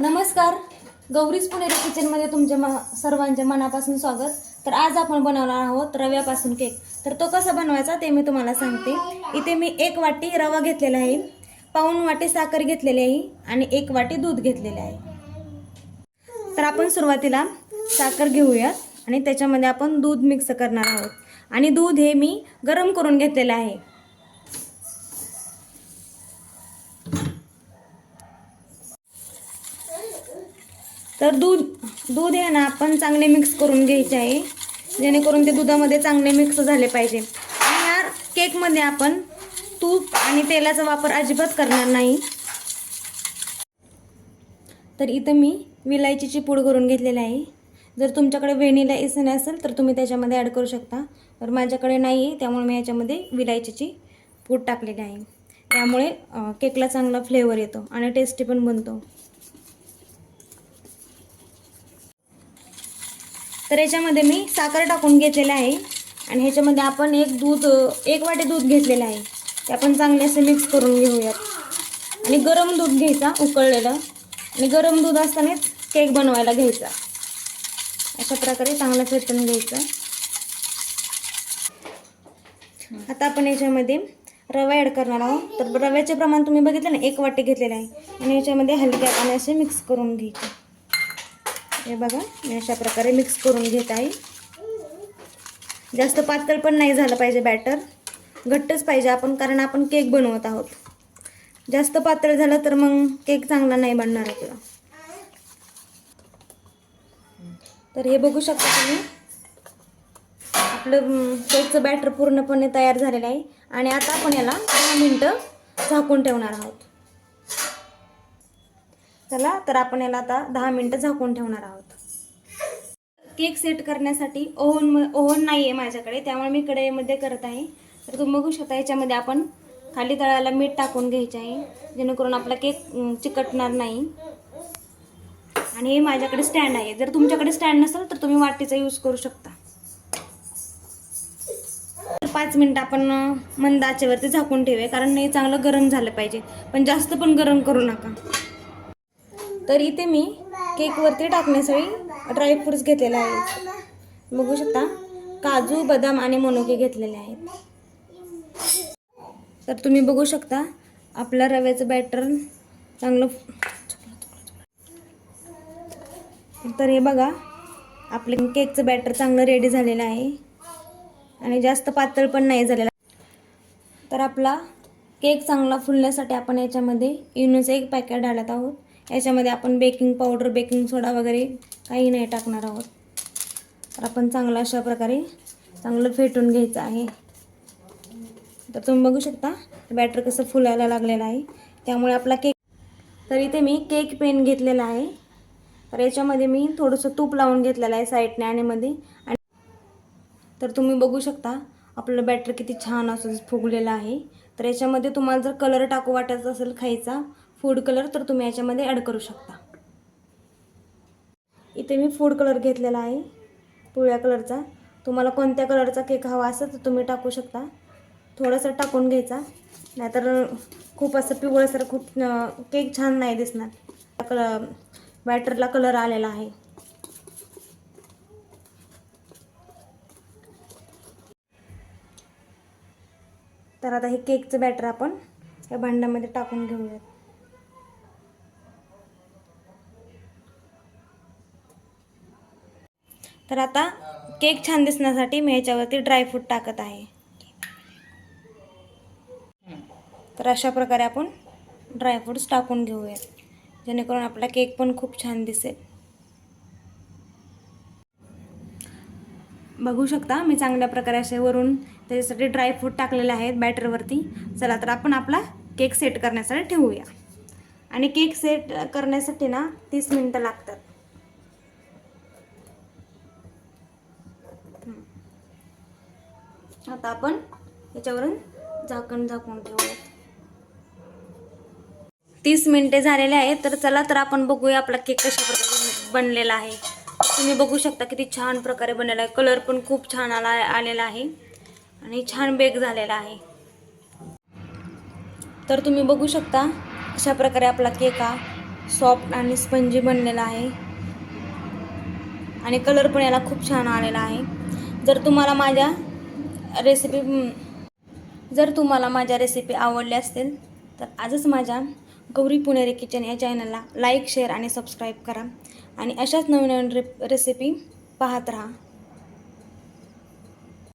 नमस्कार. गौरीज पुणेरी किचनमध्ये तुमच्या म सर्वांचे मनापासून स्वागत. तर आज आपण बनवणार आहोत रव्यापासून केक तर तो कसा बनवायचा ते मी तुम्हाला सांगते. इथे मी एक वाटी रवा घेतलेला आहे. पाऊण वाटी साखर घेतलेली आहे आणि एक वाटी दूध घेतलेले आहे. तर आपण सुरुवातीला साखर घेऊया आणि त्याच्यामध्ये आपण दूध मिक्स करणार आहोत. आणि दूध हे मी गरम करून घेतलेलं आहे. तर दूध दूध आहे ना आपण चांगले मिक्स करून घ्यायचे आहे. जेणेकरून ते दुधामध्ये चांगले मिक्स झाले पाहिजे. आणि या केकमध्ये आपण तूप आणि तेलाचा वापर अजिबात करणार नाही. तर इथं मी विलायचीची पूड करून घेतलेली आहे. जर तुमच्याकडे व्हेनिला एसन असेल तर तुम्ही त्याच्यामध्ये ॲड करू शकता. तर माझ्याकडे नाही आहे त्यामुळे मी याच्यामध्ये विलायचीची पूड टाकलेली आहे. त्यामुळे केकला चांगला फ्लेवर येतो आणि टेस्टी पण बनतो. तर याच्यामध्ये मी साखर टाकून घेतलेलं आहे. आणि ह्याच्यामध्ये आपण एक दूध एक वाटी दूध घेतलेलं आहे. ते आपण चांगले असे मिक्स करून घेऊयात. आणि गरम दूध घ्यायचा उकळलेलं. आणि गरम दूध असतानाच केक बनवायला घ्यायचा. अशा प्रकारे चांगलं फेटून घ्यायचं. आता आपण याच्यामध्ये रवा ॲड करणार आहोत. तर रव्याचे प्रमाण तुम्ही बघितलं ना एक वाटी घेतलेलं आहे. आणि याच्यामध्ये हलक्या पाणी असे मिक्स करून घ्यायचे. हे बघा मी अशा प्रकारे मिक्स करून घेत आहे. जास्त पातळ पण नाही झालं पाहिजे बॅटर घट्टच पाहिजे आपण कारण आपण केक बनवत आहोत. जास्त पातळ झालं तर मग केक चांगला नाही बनणार आपला. तर हे बघू शकता तुम्ही. आपलं केकचं बॅटर पूर्णपणे तयार झालेलं आहे. आणि आता आपण याला दहा मिनटं झाकून ठेवणार आहोत. चला तर आपण याला आता दहा मिनटं झाकून ठेवणार आहोत. केक सेट करण्यासाठी ओव्हन ओव्हन नाही आहे माझ्याकडे त्यामुळे मी कढईमध्ये करत आहे. तर तुम्ही बघू शकता याच्यामध्ये आपण खाली तळाला मीठ टाकून घ्यायचे आहे जेणेकरून आपला केक चिकटणार नाही. आणि हे माझ्याकडे स्टँड आहे. जर तुमच्याकडे स्टँड नसेल तर तुम्ही वाटीचा यूज करू शकता. तर पाच मिनटं आपण मंद आचेवरती झाकून ठेवूया कारण हे चांगलं गरम झालं पाहिजे. पण जास्त पण गरम करू नका. तर इथे मी केकवरती टाकण्यासाठी ड्रायफ्रुट्स घेतलेले आहेत. बघू शकता काजू बदाम आणि मनुके घेतलेले आहेत. तर तुम्ही बघू शकता आपलं रव्याचं बॅटर चांगलं तर हे बघा आपलं केकचं बॅटर चांगलं रेडी झालेलं आहे. आणि जास्त पातळ पण नाही झालेला. तर आपला केक चांगला फुलण्यासाठी आपण याच्यामध्ये इनोचं एक पॅकेट घालत आहोत. याच्यामध्ये आपण बेकिंग पावडर बेकिंग सोडा वगैरे काही नाही टाकणार आहोत. तर आपण चांगलं अशा प्रकारे चांगलं फेटून घ्यायचं आहे. तर तुम्ही बघू शकता बॅटर कसं फुलायला लागलेलं आहे. त्यामुळे आपला केक तर इथे मी केक पेन घेतलेला आहे. तर याच्यामध्ये मी थोडंसं तूप लावून घेतलेलं आहे साईडने आणि मध्ये. आणि तर तुम्ही बघू शकता आपलं बॅटर किती छान असं फुगलेलं आहे. तर याच्यामध्ये तुम्हाला जर कलर टाकू वाटायचा असेल खायचा फूड कलर तर तुम्ही याच्यामध्ये ॲड करू शकता. इथे मी फूड कलर घेतलेला आहे पिवळ्या कलरचा. तुम्हाला कोणत्या कलरचा केक हवा असेल तर तुम्ही टाकू शकता. थोडंसं टाकून घ्यायचा नाहीतर खूप असं पिवळसर खूप केक छान नाही दिसणार. कल बॅटरला कलर आलेला आहे. तर आता हे केकचं बॅटर आपण या भांड्यामध्ये टाकून घेऊयात. तर आता केक छान दिसण्यासाठी मी याच्यावरती ड्रायफ्रूट टाकत आहे. तर अशा प्रकारे आपण ड्रायफ्रूट्स टाकून घेऊयात. जेणेकरून आपला केक पण खूप छान दिसेल. बघू शकता मी चांगल्या प्रकारे असे वरून त्याच्यासाठी ड्रायफ्रूट टाकलेले आहेत बॅटरवरती चला तर आपण आपला केक सेट करण्यासाठी ठेवूया. आणि केक सेट करण्यासाठी ना तीस मिनटं लागतात. आता आपण याच्यावरून झाकण झाकून ठेवूयात. तीस मिनिटे झालेले आहेत तर चला तर आपण बघूया आपला केक कशा प्रकारे बनलेला आहे. तुम्ही बघू शकता किती छान प्रकारे बनलेला आहे. कलर पण खूप छान आला आलेला आहे आणि छान बेक झालेला आहे. तर तुम्ही बघू शकता अशा प्रकारे आपला केक हा सॉफ्ट आणि स्पंजी बनलेला आहे. आणि कलर पण याला खूप छान आलेला आहे. जर तुम्हाला माझ्या रेसिपी जर तुम्हाला माझ्या रेसिपी आवडल्या असतील तर आजच माझ्या गौरी पुणेरी किचन या चॅनलला लाईक शेअर आणि सबस्क्राईब करा. आणि अशाच नवीन नवीन रे रेसिपी पाहत राहा.